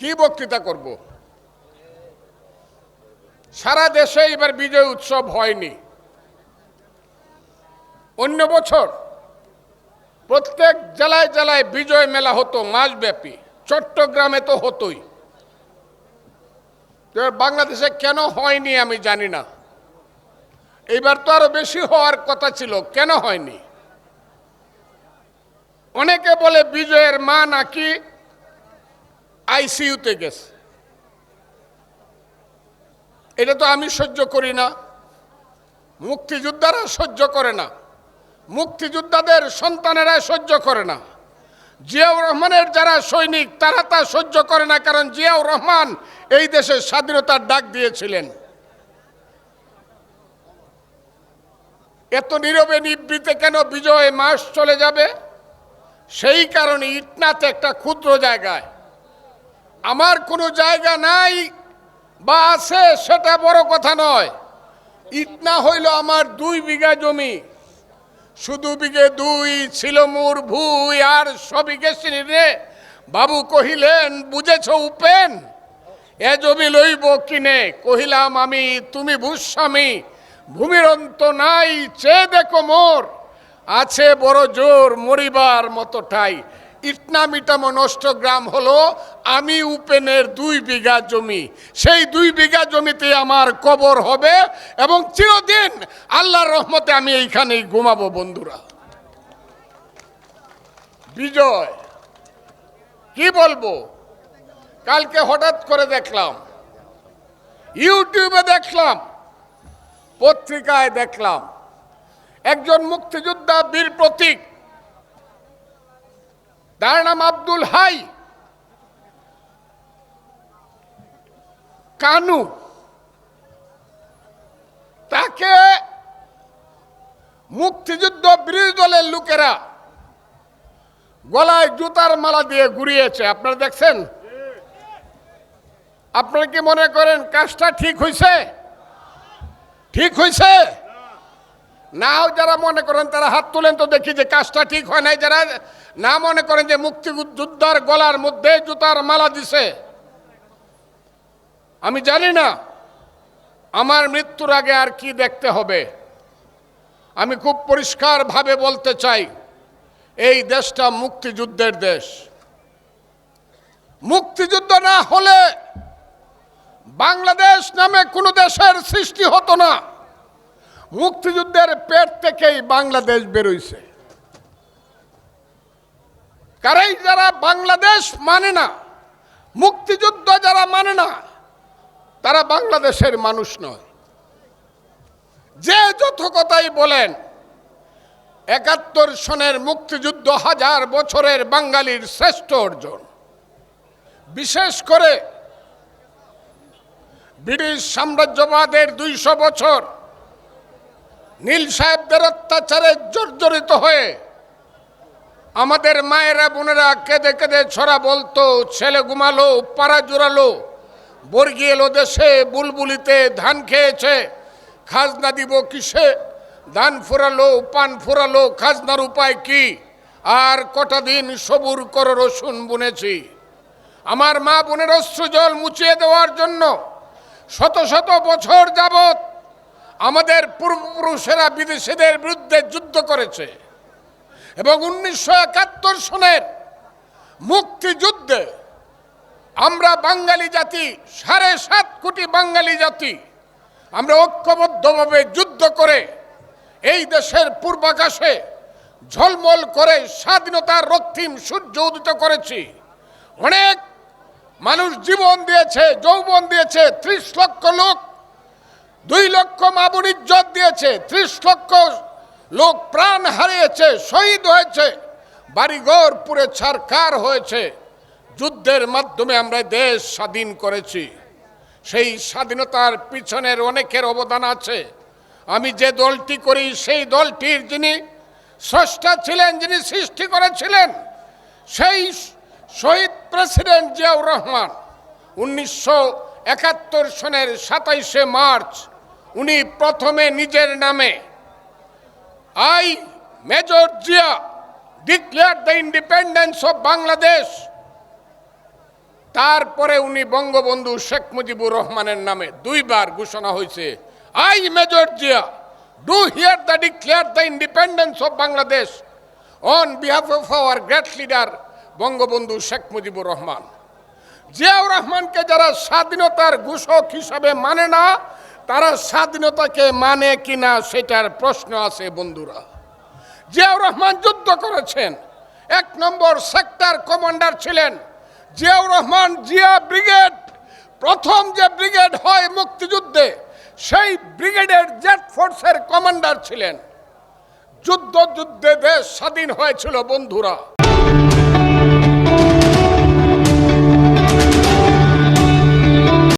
কি বক্তৃতা করব? সারা দেশে এবার বিজয় উৎসব হয়নি। অন্য বছর প্রত্যেক জেলায় জেলায় বিজয় মেলা হতো মাসব্যাপী। চট্টগ্রামে তো হতোই। বাংলাদেশে কেন হয়নি আমি জানি না। এইবার তো আরও বেশি হওয়ার কথা ছিল, কেন হয়নি? অনেকে বলে বিজয়ের মা নাকি আইসিইউতে গেছে। এটা তো আমি সহ্য করি না। মুক্তিযোদ্ধারা সহ্য করে না। মুক্তিযোদ্ধাদের সন্তানেরা সহ্য করে না। জিয়াউর রহমানের যারা সৈনিক, তারা তা সহ্য করে না কারণ জিয়াউর রহমান এই দেশের স্বাধীনতার ডাক দিয়েছিলেন। এত নীরবে নিবৃতে কেন বিজয় মাস চলে যাবে? সেই কারণে ইটনাতে একটা ক্ষুদ্র জায়গায় আমার কোনো জায়গা নাই বা আছে, সেটা বড় কথা নয়। ইতনা হইল আমার দুই বিঘা জমি। শুধু বিঘে দুই ছিল মোর ভুই, আর সবিঘে রে বাবু কহিলেন, বুঝেছ উপেন? এ জমি লইব কিনে? কহিলাম, আমি, তুমি ভূস্বামী ভূমির অন্ত নাই, চেয়ে দেখো মোর। আছে বড় জোর মরিবার মতো ঠাই। ইটনা মিটামো নষ্ট গ্রাম হলো আমি উপেনের দুই বিঘা জমি। সেই দুই বিঘা জমিতে আমার কবর হবে এবং চিরদিন আল্লাহর রহমতে আমি এইখানেই ঘুমাবো বন্ধুরা। বিজয়, কি বলব? কালকে হঠাৎ করে দেখলাম, ইউটিউবে দেখলাম, পত্রিকায় দেখলাম, একজন মুক্তিযোদ্ধা বীর প্রতীক তার নাম আব্দুল হাই। কানু। তাকে মুক্তিযুদ্ধ বিরোধী দলের লোকেরা গলায় জুতার মালা দিয়ে ঘুরিয়েছে। আপনারা দেখছেন? আপনারা কি মনে করেন কাজটা ঠিক হয়েছে ঠিক হয়েছে নাও যারা মনে করেন তারা হাত তুলেন তো দেখি যে কাজটা ঠিক হয় নাই, যারা না মনে করেন যে মুক্তিযোদ্ধার গলার মধ্যে জুতার মালা দিছে। আমি জানি না আমার মৃত্যুর আগে আর কি দেখতে হবে। আমি খুব পরিষ্কারভাবে বলতে চাই, এই দেশটা মুক্তিযুদ্ধের দেশ। মুক্তিযুদ্ধ না হলে বাংলাদেশ নামে কোনো দেশের সৃষ্টি হতো না। মুক্তিযুদ্ধের পেট থেকেই বাংলাদেশ বেরোইছে। কারাই যারা বাংলাদেশ মানে না, মুক্তিযুদ্ধ যারা মানে না, তারা বাংলাদেশের মানুষ নয়। যে যত কথাই বলেন, একাত্তর সনের মুক্তিযুদ্ধ হাজার বছরের বাঙালির শ্রেষ্ঠ অর্জন। বিশেষ করে ব্রিটিশ সাম্রাজ্যবাদের দুইশো বছর নীল সাহেবদের অত্যাচারে জর্জরিত হয়ে আমাদের মায়েরা, বোনেরা কেঁদে কেঁদে ছড়া বলতো, ছেলে ঘুমালো, পাড়া জোরালো বর্গি এলো দেশে, বুলবুলিতে ধান খেয়েছে, খাজনা দিব কিসে? ধান ফুরালো, পান ফুরালো, খাজনার উপায় কি? আর কটা দিন সবুর কর রসুন বুনেছি। আমার মা বোনের অশ্রু জল মুছিয়ে দেওয়ার জন্য শত শত বছর যাবত আমাদের পূর্বপুরুষেরা বিদেশিদের বিরুদ্ধে যুদ্ধ করেছে। এবং উনিশশো একাত্তর সনের মুক্তিযুদ্ধে আমরা বাঙালি জাতি, সাড়ে সাত কোটি বাঙালি জাতি, আমরা ঐক্যবদ্ধভাবে যুদ্ধ করে এই দেশের পূর্বাকাশে ঝলমল করে স্বাধীনতার রক্তিম সূর্য উদিত করেছি। অনেক মানুষ জীবন দিয়েছে, যৌবন দিয়েছে, ত্রিশ লক্ষ লোক দুই লক্ষ মাবুন ইজ্জত দিয়েছে, ত্রিশ লক্ষ লোক প্রাণ হারিয়েছে, শহীদ হয়েছে বাড়িঘর পুরে ছারকার হয়েছে। যুদ্ধের মাধ্যমে আমরা দেশ স্বাধীন করেছি। সেই স্বাধীনতার পিছনের অনেকের অবদান আছে। আমি যে দলটি করি, সেই দলটির যিনি স্রষ্টা ছিলেন, যিনি সৃষ্টি করেছিলেন, সেই শহীদ প্রেসিডেন্ট জিয়াউর রহমান। উনিশশো একাত্তর সনের সাতাইশে মার্চ উনি প্রথমে নিজের নামে I major Zia declare the independence of Bangladesh. তারপরে উনি বঙ্গবন্ধু শেখ মুজিবুর রহমানের নামে দুইবার ঘোষণা হয়েছে, I major Zia, do here the declare the independence of Bangladesh on behalf of our great leader Bangabandhu Sheikh Mujibur Rahman. Ziaur রহমানকে যারা স্বাধীনতার ঘোষক হিসাবে মানে না তারা স্বাধীনতাকে মানে কিনা সেটার প্রশ্ন আছে বন্ধুরা। জিয়াউর রহমান যুদ্ধ করেছেন, এক নম্বর সেক্টর কমান্ডার ছিলেন। জিয়াউর রহমান জিয়া ব্রিগেড, প্রথম যে ব্রিগেড হয় মুক্তিযুদ্ধে, সেই ব্রিগেডের জেট ফোর্সের কমান্ডার ছিলেন। যুদ্ধ যুদ্ধে দেশ স্বাধীন হয়েছিল বন্ধুরা।